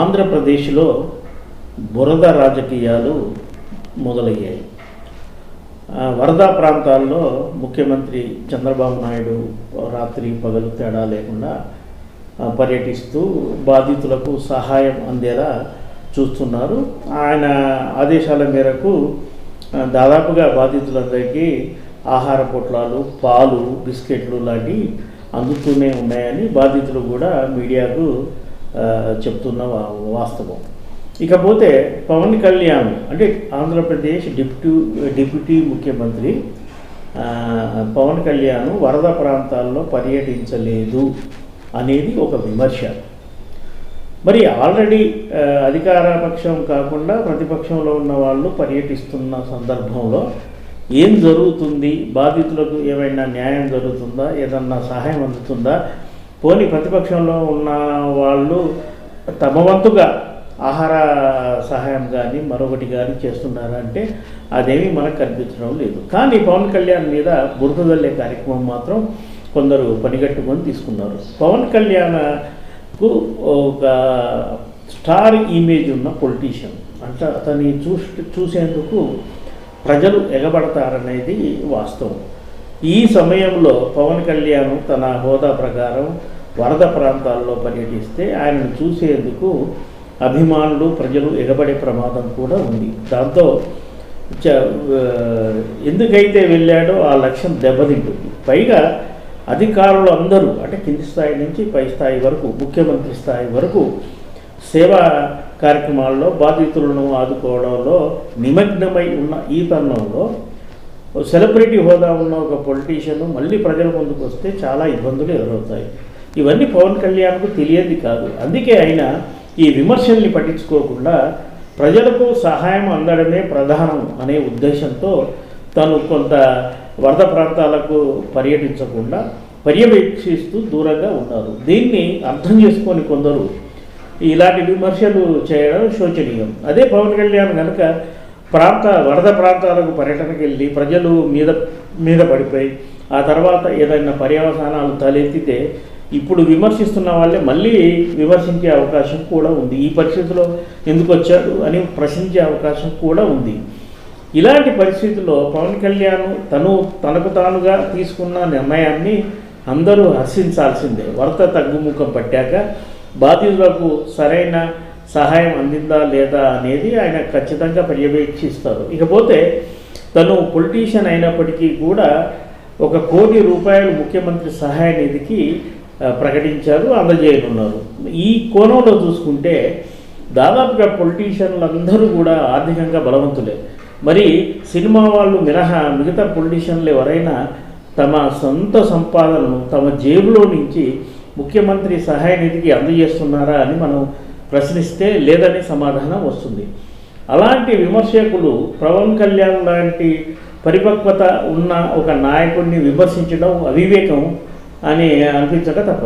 ఆంధ్రప్రదేశ్లో బురద రాజకీయాలు మొదలయ్యాయి. వరదా ప్రాంతాల్లో ముఖ్యమంత్రి చంద్రబాబు నాయుడు రాత్రి పగలు తేడా లేకుండా పర్యటిస్తూ బాధితులకు సహాయం అందేలా చూస్తున్నారు. ఆయన ఆదేశాల మేరకు దాదాపుగా బాధితులందరికీ ఆహార పొట్లాలు పాలు బిస్కెట్లు లాంటివి అందుతూనే ఉన్నాయని బాధితులు కూడా మీడియాకు చెప్తున్న వా- వాస్తవం. ఇకపోతే పవన్ కళ్యాణ్ అంటే ఆంధ్రప్రదేశ్ డిప్యూ డిప్యూటీ ముఖ్యమంత్రి పవన్ కళ్యాణ్ వరద ప్రాంతాల్లో పర్యటించలేదు అనేది ఒక విమర్శ. మరి ఆల్రెడీ అధికారపక్షం అధికార పక్షం కాకుండా ప్రతిపక్షంలో ఉన్న వాళ్ళు పర్యటిస్తున్న సందర్భంలో ఏం జరుగుతుంది? బాధితులకు ఏమైనా న్యాయం జరుగుతుందా? ఏదన్నా సహాయం అందుతుందా? పోని ప్రతిపక్షంలో ఉన్న వాళ్ళు తమ వంతుగా ఆహార సహాయం కానీ మరొకటి కానీ చేస్తున్నారా అంటే అదేమీ మనకు కనిపించడం లేదు. కానీ పవన్ కళ్యాణ్ మీద బురదల్లే కార్యక్రమం మాత్రం కొందరు పనిగట్టుకొని తీసుకున్నారు. పవన్ కళ్యాణ్కు ఒక స్టార్ ఇమేజ్ ఉన్న పొలిటీషియన్. అంటే అతన్ని చూసి చూసేందుకు ప్రజలు ఎగబడతారనేది వాస్తవం. ఈ సమయంలో పవన్ కళ్యాణ్ తన హోదా ప్రకారం వరద ప్రాంతాల్లో పర్యటిస్తే ఆయనను చూసేందుకు అభిమానులు ప్రజలు ఎగబడే ప్రమాదం కూడా ఉంది. దాంతో చ- ఎందుకైతే వెళ్ళాడో ఆ లక్ష్యం దెబ్బతింటుంది. పైగా అధికారులు అందరూ అంటే కింది స్థాయి నుంచి పై స్థాయి వరకు ముఖ్యమంత్రి స్థాయి వరకు సేవా కార్యక్రమాల్లో బాధితులను ఆదుకోవడంలో నిమగ్నమై ఉన్న ఈ తరుణంలో ఓ సెలబ్రిటీ హోదా ఉన్న ఒక పొలిటీషియన్ మళ్ళీ ప్రజల ముందుకు వస్తే చాలా ఇబ్బందులు ఎదురవుతాయి. ఇవన్నీ పవన్ కళ్యాణ్కు తెలియదు కాదు. అందుకే ఆయన ఈ విమర్శల్ని పట్టించుకోకుండా ప్రజలకు సహాయం అందడమే ప్రధానం అనే ఉద్దేశంతో తను కొంత వరద ప్రాంతాలకు పర్యటించకుండా పర్యవేక్షిస్తూ దూరంగా ఉన్నారు. దీన్ని అర్థం చేసుకొని కొందరు ఇలాంటి విమర్శలు చేయడం శోచనీయం. అదే పవన్ కళ్యాణ్ కనుక ప్రాంత వరద ప్రాంతాలకు పర్యటనకు వెళ్ళి ప్రజలు మీద మీద పడిపోయి ఆ తర్వాత ఏదైనా పర్యవసానాలు తలెత్తితే ఇప్పుడు విమర్శిస్తున్న వాళ్ళే మళ్ళీ విమర్శించే అవకాశం కూడా ఉంది. ఈ పరిస్థితిలో ఎందుకు వచ్చాడు అని ప్రశ్నించే అవకాశం కూడా ఉంది. ఇలాంటి పరిస్థితుల్లో పవన్ కళ్యాణ్ తను తనకు తానుగా తీసుకున్న నిర్ణయాన్ని అందరూ హర్షించాల్సిందే. వరద తగ్గుముఖం పట్టాక బాధితులకు సరైన సహాయం అందిందా లేదా అనేది ఆయన ఖచ్చితంగా పర్యవేక్షిస్తారు. ఇకపోతే తను పొలిటీషియన్ అయినప్పటికీ కూడా ఒక కోటి రూపాయలు ముఖ్యమంత్రి సహాయ నిధికి ప్రకటించారు అందజేయనున్నారు ఈ కోణంలో చూసుకుంటే దాదాపుగా పొలిటీషియన్లు అందరూ కూడా ఆర్థికంగా బలవంతులే. మరి సినిమా వాళ్ళు మినహా మిగతా పొలిటీషియన్లు ఎవరైనా తమ సొంత సంపాదనను తమ జేబులో నుంచి ముఖ్యమంత్రి సహాయ నిధికి అందజేస్తున్నారా అని మనం ప్రశ్నిస్తే లేదని సమాధానం వస్తుంది. అలాంటి విమర్శకులు పవన్ కళ్యాణ్ లాంటి పరిపక్వత ఉన్న ఒక నాయకుడిని విమర్శించడం అవివేకం అని అనిపించక తప్పదు.